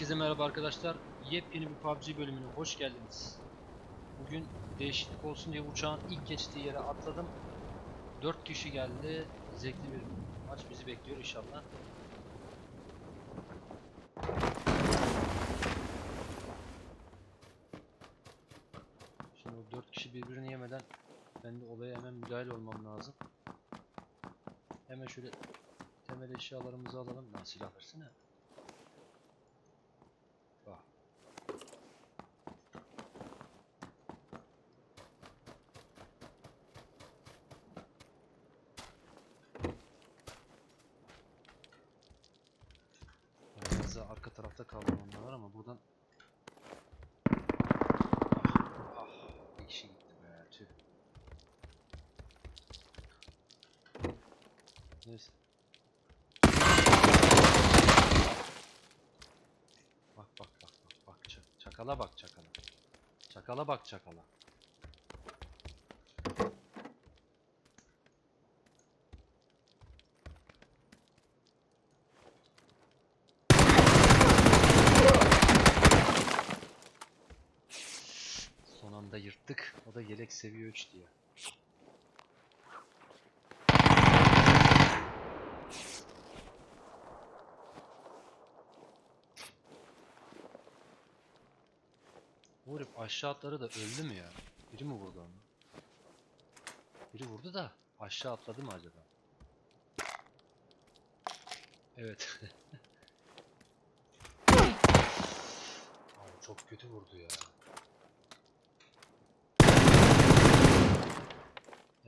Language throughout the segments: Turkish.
Herkese merhaba arkadaşlar. Yepyeni bir PUBG bölümüne hoş geldiniz. Bugün değişiklik olsun diye uçağın ilk geçtiği yere atladım. 4 kişi geldi. Zevkli bir maç bizi bekliyor inşallah. Şimdi o 4 kişi birbirini yemeden ben de olaya hemen müdahale olmam lazım. Hemen şöyle temel eşyalarımızı alalım. Lan silah versene. Bak. Biraz daha arka tarafta kaldım onlar ama buradan ah, ah bir kişi gitti be tüh. Neyse. Bak bak bak bak bak çakala bak çakala. Çakala bak çakala. Seviye 3 diye. Herif aşağı atları da öldü mü ya? Biri mi vurdu onu? Biri vurdu da aşağı atladı mı acaba? Evet. Abi çok kötü vurdu ya.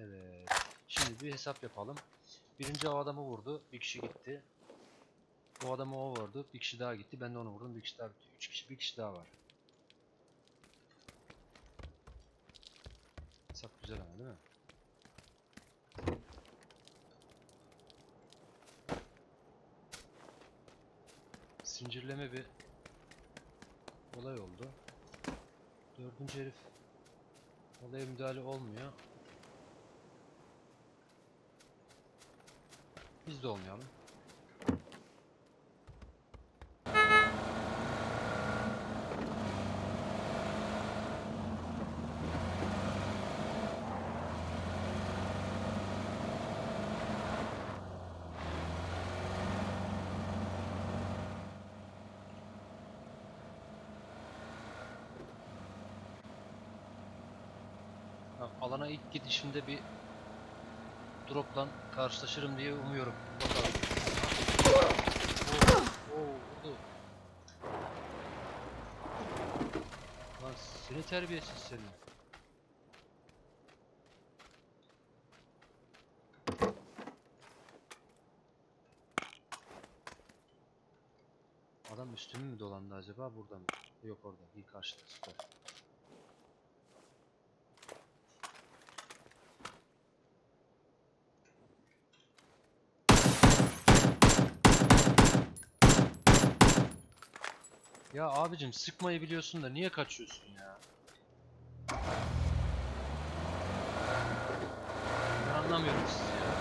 Evet. Şimdi bir hesap yapalım. Birinci o adamı vurdu. Bir kişi gitti. O adamı o vurdu. Bir kişi daha gitti. Ben de onu vurdum. Bir kişi daha gitti. Üç kişi, bir kişi daha var. Hesap güzel ama değil mi? Zincirleme bir olay oldu. Dördüncü herif olaya müdahale olmuyor. Biz de olmayalım. Alana ilk gidişimde bir drop'tan karşılaşırım diye umuyorum. Bakalım. Oo, seni terbiyesiz seni. Adam üstümü mü dolandı acaba burada mı? Yok orada. İyi karşıda. Süper. Ya abicim sıkmayı biliyorsun da niye kaçıyorsun ya? Ben anlamıyorum sizi ya.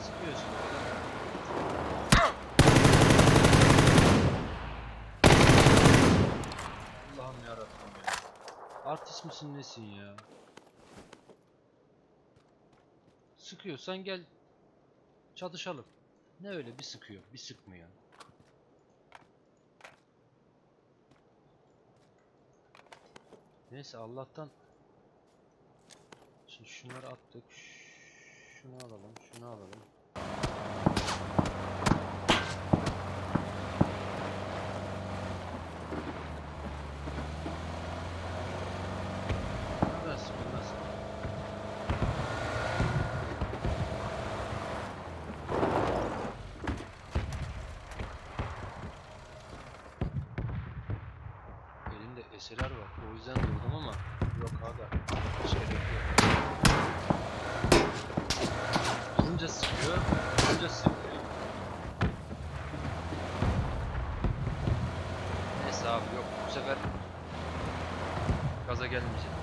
Sıkıyorsun. Allah'ım yarabbim ya. Artist misin nesin ya? Sıkıyorsan gel çatışalım. Ne öyle bir sıkıyor, bir sıkmıyor. Neyse Allah'tan Şimdi şunları attık. Şunu alalım, şunu alalım. Elinde eseler var. Yüzden durdum ama yok aga. Hiç gerek yok. Durunca sıkıyor, durunca sıkıyor. Neyse abi yok bu sefer gaza gelmeyeceğim.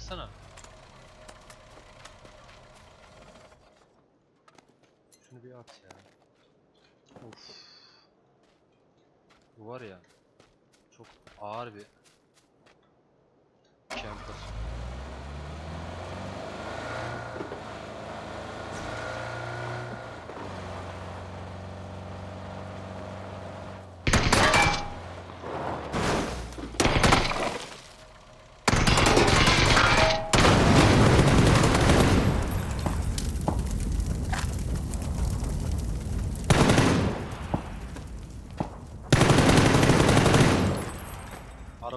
Baksana. Şunu bir at ya. Of. Bu var ya. Çok ağır bir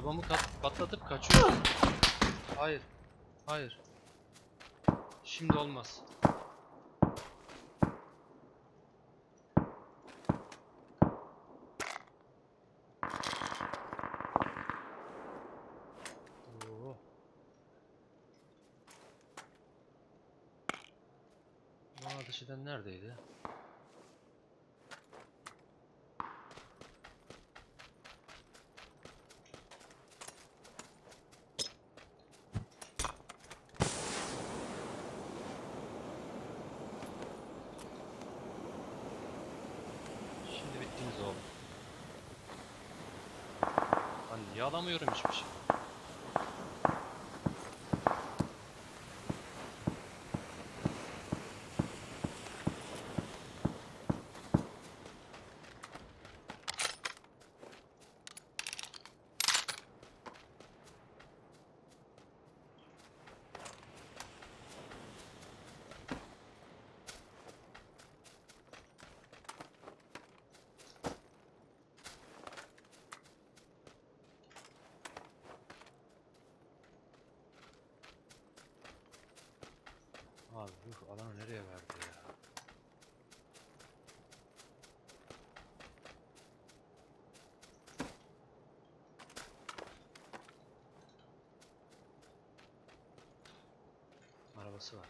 Arabamı patlatıp kaçıyorum. Hayır. Hayır. Şimdi olmaz. Oo. Bana eden neredeydi? Şimdi bittiniz oğlum. Lan niye alamıyorum hiçbir şey? Abi ruh alanı nereye verdi ya? Arabası var.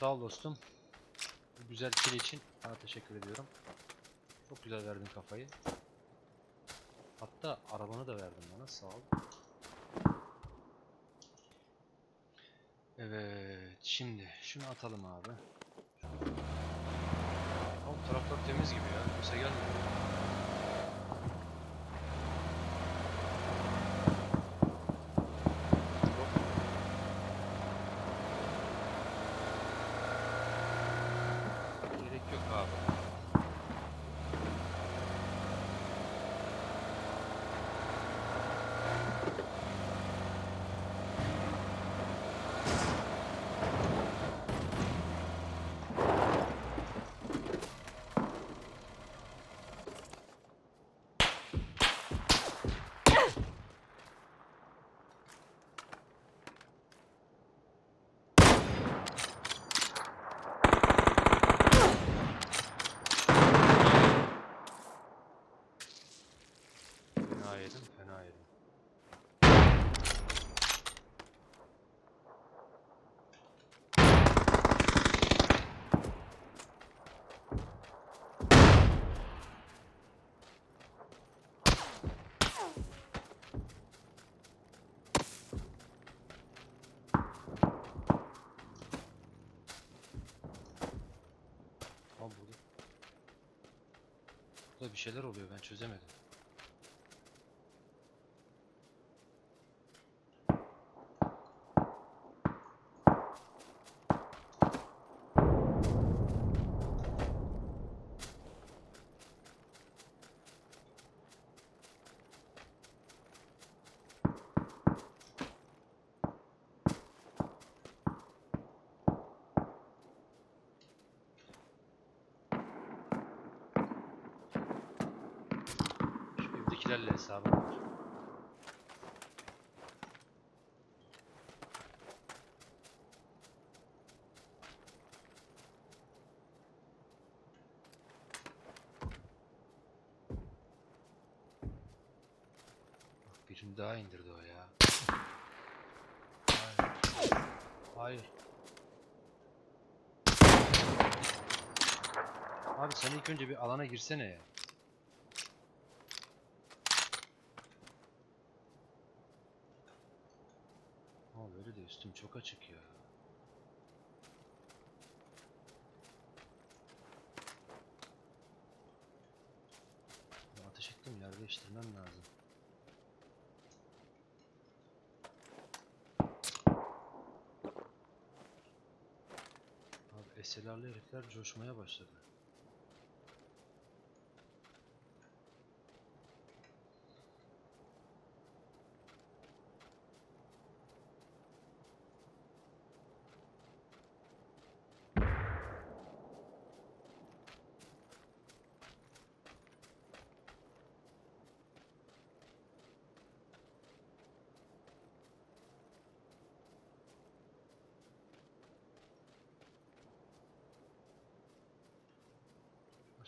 Sağ ol dostum. Bu güzel kill için sana teşekkür ediyorum. Çok güzel verdin kafayı. Hatta arabanı da verdin bana sağ ol. Evet şimdi şunu atalım abi. Abi traktör temiz gibi ya. Kimse gelmiyor. Hop. Gerek yok abi. Fena yedim, fena yedim. Ama burada... Burada bir şeyler oluyor ben çözemedim. Hesabım var. Birini daha indirdi o ya. Hayır. Hayır. Abi sen ilk önce bir alana girsene ya. Ama böyle de üstüm çok açık ya. Ya Ateş ettim yer değiştirmem lazım. Abi SLR'lı herifler coşmaya başladı.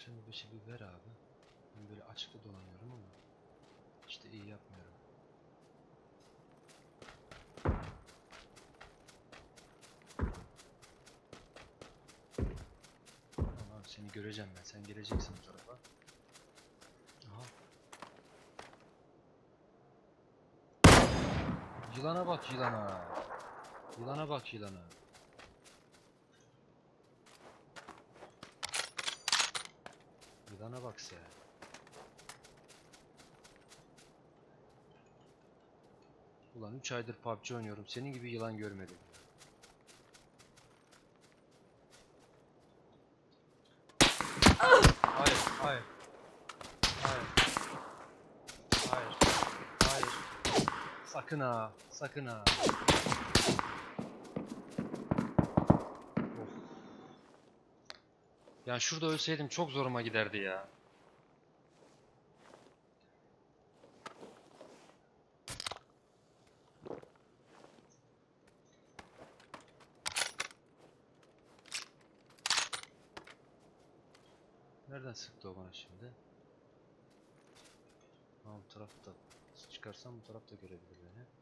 Şimdi beşi bir ver abi. Ben böyle açıkta dolanıyorum ama işte iyi yapmıyorum. Tamam seni göreceğim ben. Sen geleceksin bu tarafa. Aha. Yılana bak yılana. Yılana bak yılana. Yılana bak sen. Ulan 3 aydır PUBG oynuyorum. Senin gibi yılan görmedim. Hayır, hayır. Hayır. Hayır. Hayır. Sakın ha, sakın ha. Ya şurada ölseydim çok zoruma giderdi ya. Nereden sıktı o bana şimdi? Ha bu tarafta. Çıkarsam bu tarafta görebilir beni.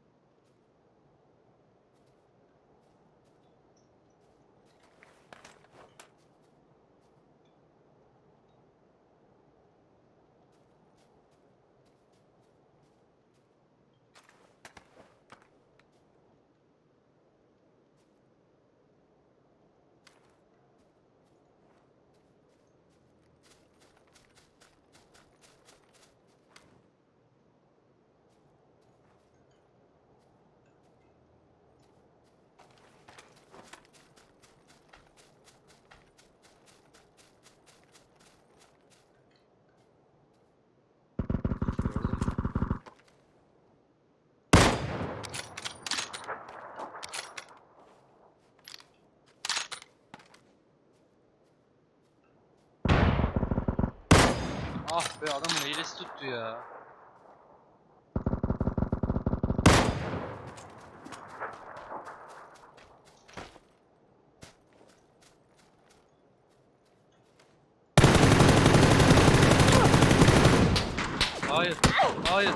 Ah be adamın hilesi tuttu ya. Hayır, hayır.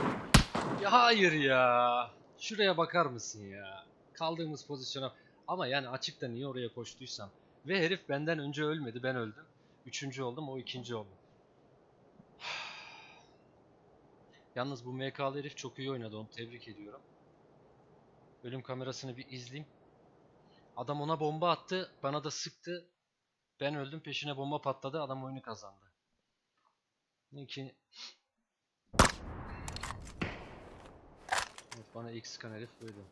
Ya hayır ya. Şuraya bakar mısın ya? Kaldığımız pozisyona. Ama yani açıkta niye oraya koştuysam. Ve herif benden önce ölmedi, ben öldüm. Üçüncü oldum, o ikinci oldu. Yalnız bu MK'lı herif çok iyi oynadı, onu tebrik ediyorum. Ölüm kamerasını bir izleyeyim. Adam ona bomba attı, bana da sıktı. Ben öldüm, peşine bomba patladı, adam oyunu kazandı. İki... Evet, bana ilk sıkan herif buydu.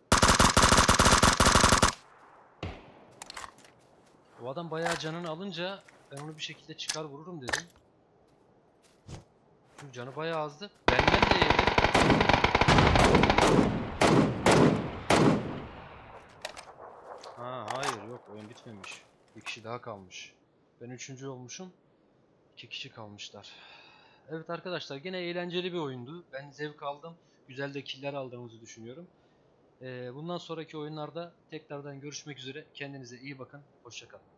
O adam bayağı canını alınca ben onu bir şekilde çıkar vururum dedim. Çünkü canı bayağı azdı. Benden de yedi. Ha hayır yok oyun bitmemiş. Bir kişi daha kalmış. Ben üçüncü olmuşum. İki kişi kalmışlar. Evet arkadaşlar gene eğlenceli bir oyundu. Ben zevk aldım. Güzel de killer aldığımızı düşünüyorum. Ee, bundan sonraki oyunlarda tekrardan görüşmek üzere. Kendinize iyi bakın. Hoşçakalın.